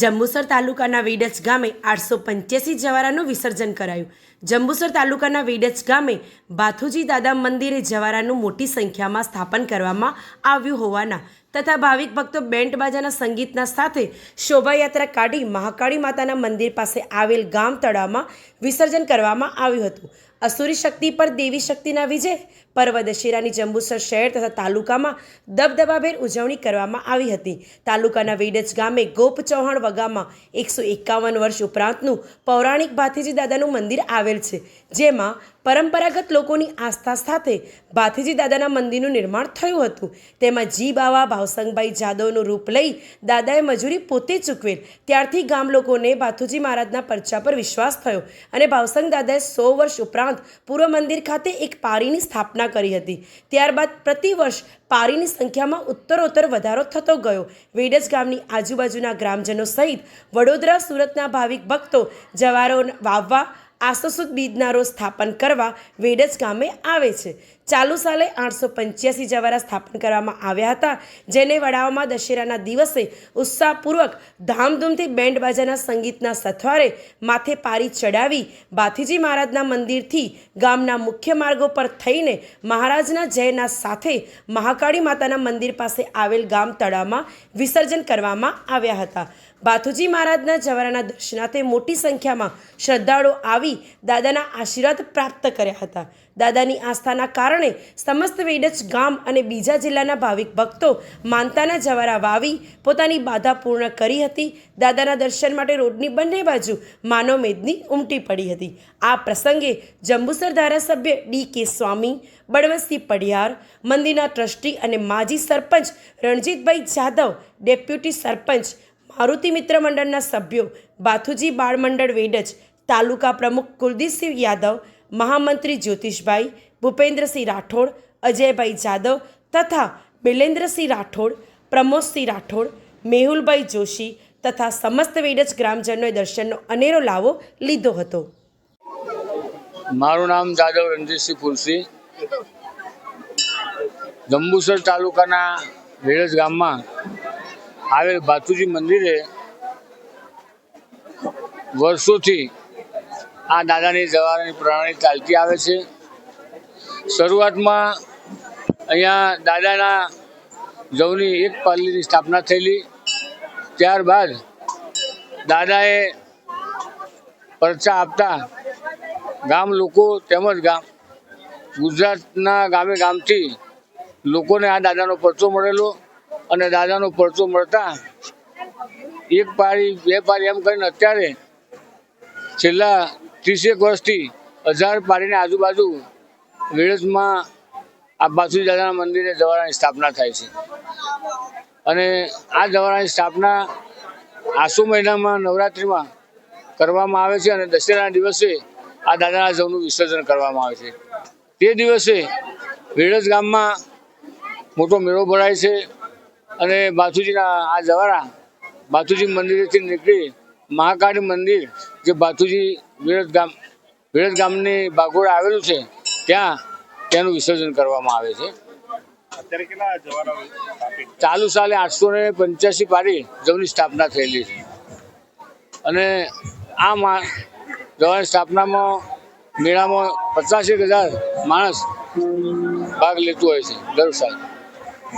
જંબુસર તાલુકાના વેડજ ગામે આઠસો પંચ્યાસી જવારાનું વિસર્જન કરાયું. જંબુસર તાલુકાના વેડજ ગામે બાથુજી દાદા મંદિરે જવારાનું મોટી સંખ્યામાં સ્થાપન કરવામાં આવ્યું હોવાના તથા ભાવિક ભક્તો બેન્ડ બાજાના સંગીતના સાથે શોભાયાત્રા કાઢી મહાકાળી માતાના મંદિર પાસે આવેલ ગામ તળાવમાં વિસર્જન કરવામાં આવ્યું હતું. અસુરી શક્તિ પર દેવી શક્તિના વિજય પર્વ દશેરાની જંબુસર શહેર તથા તાલુકામાં દબદબાભેર ઉજવણી કરવામાં આવી હતી. તાલુકાના વેડજ ગામે ગોપ ચૌહાણ વગામાં એકસો એકાવન વર્ષ ઉપરાંતનું પૌરાણિક ભાથીજી દાદાનું મંદિર આવેલ છે, જેમાં પરંપરાગત લોકોની આસ્થા સાથે ભાથીજી દાદાના મંદિરનું નિર્માણ થયું હતું. તેમાં જી બાવા, ભાવસંગભાઈ જાદવનું રૂપ લઈ દાદાએ મજૂરી પોતે ચૂકવેલ. ત્યારથી ગામ લોકોને ભાથુજી મહારાજના પરચા પર વિશ્વાસ થયો અને ભાવસંગ દાદાએ સો વર્ષ ઉપરાંત પૂર્વ મંદિર ખાતે એક પારીની સ્થાપના કરી હતી. ત્યારબાદ પ્રતિવર્ષ પારીની સંખ્યામાં ઉત્તરોત્તર વધારો થતો ગયો. વેડજ ગામની આજુબાજુના ગ્રામજનો સહિત વડોદરા, સુરતના ભાવિક ભક્તો, જવારો, વાવવા આસોસુદ બીજના રોજ સ્થાપન કરવા વેડજ ગામે આવે છે. ચાલુ સાલે આઠસો પંચ્યાસી જવારા સ્થાપન કરવામાં આવ્યા હતા, જેને વડાઓમાં દશેરાના દિવસે ઉત્સાહપૂર્વક ધામધૂમથી બેન્ડ બાજાના સંગીતના સથવારે માથે પારી ચડાવી બાથીજી મહારાજના મંદિરથી ગામના મુખ્ય માર્ગો પર થઈને મહારાજના જયના સાથે મહાકાળી માતાના મંદિર પાસે આવેલ ગામ તળાવમાં વિસર્જન કરવામાં આવ્યા હતા. બાથુજી મહારાજના જવારાના દર્શનાર્થે મોટી સંખ્યામાં શ્રદ્ધાળુઓ આવી દાદાના આશીર્વાદ પ્રાપ્ત કર્યા હતા. દાદાની આસ્થાના કારણે સમસ્ત વેડજ ગામ અને બીજા જિલ્લાના ભાવિક ભક્તો માનતાના જવારા વાવી પોતાની બાધા પૂર્ણ કરી હતી. દાદાના દર્શન માટે રોડની બંને બાજુ માનવ મેદની ઉમટી પડી હતી. આ પ્રસંગે જંબુસર ધારાસભ્ય ડી કે સ્વામી, બળવંતસિંહ પડિયાર મંદિરના ટ્રસ્ટી અને માજી સરપંચ રણજીતભાઈ જાદવ ડેપ્યુટી સરપંચ મારુતિ મિત્ર મંડળના સભ્યો બાથુજી બાળ મંડળ વેડજ તાલુકા પ્રમુખ કુલદીપસિંહ યાદવ, મહામંત્રી જ્યોતિષભાઈ ભૂપેન્દ્રસિંહ રાઠોડ, અજયભાઈ જાદવ તથા બિલેન્દ્રસિંહ રાઠોડ, પ્રમોદસિંહ રાઠોડ, મેહુલભાઈ જોશી તથા સમસ્ત વેડજ ગ્રામજનોએ દર્શનનો અનેરો લાવો લીધો હતો. મારું નામ જાદવ રણજીતસિંહ ફુલસિંહ જંબુસર તાલુકાના વેડજ ગામમાં આવેલ ભાતુજી મંદિરે વર્ષોથી આ દાદાની જવારની પ્રણાલી ચાલતી આવે છે. શરૂઆતમાં અહીંયા દાદાના જવની એક પાલીની સ્થાપના થયેલી. ત્યારબાદ દાદાએ પરચા આપતા ગામ લોકો તેમજ ગામ ગુજરાતના ગામે ગામથી લોકોને આ દાદાનો પરચો મળેલો અને દાદાનો પરચો મળતા એક પાળી, બે પાળી એમ કરીને અત્યારે છેલ્લા ત્રીસેક વર્ષથી હજાર પાળીની આજુબાજુ વેળસમાં આ બાસુજી દાદાના મંદિરે જવારાની સ્થાપના થાય છે. અને આ જવારાની સ્થાપના આસુ મહિનામાં નવરાત્રિમાં કરવામાં આવે છે અને દશેરાના દિવસે આ દાદાના જવનું વિસર્જન કરવામાં આવે છે. તે દિવસે વેડજ ગામમાં મોટો મેળો ભરાય છે અને બાથુજીના આ જવારા બાથુજી મંદિરેથી નીકળી મહાકાળી મંદિર, જે બાથુજી વેડજ ગામ વેડજ ગામની બાગોળ આવેલું છે ત્યાં તેનું વિસર્જન કરવામાં આવે છે? અત્યારે કેટલા જવાનો ચાલુ સાલે આઠસો ને પંચ્યાસી પારી જવની સ્થાપના થયેલી છે. અને આ જવાની સ્થાપનામાં મેળામાં પચાસેક હજાર માણસ ભાગ લેતું હોય છે દર સાલ.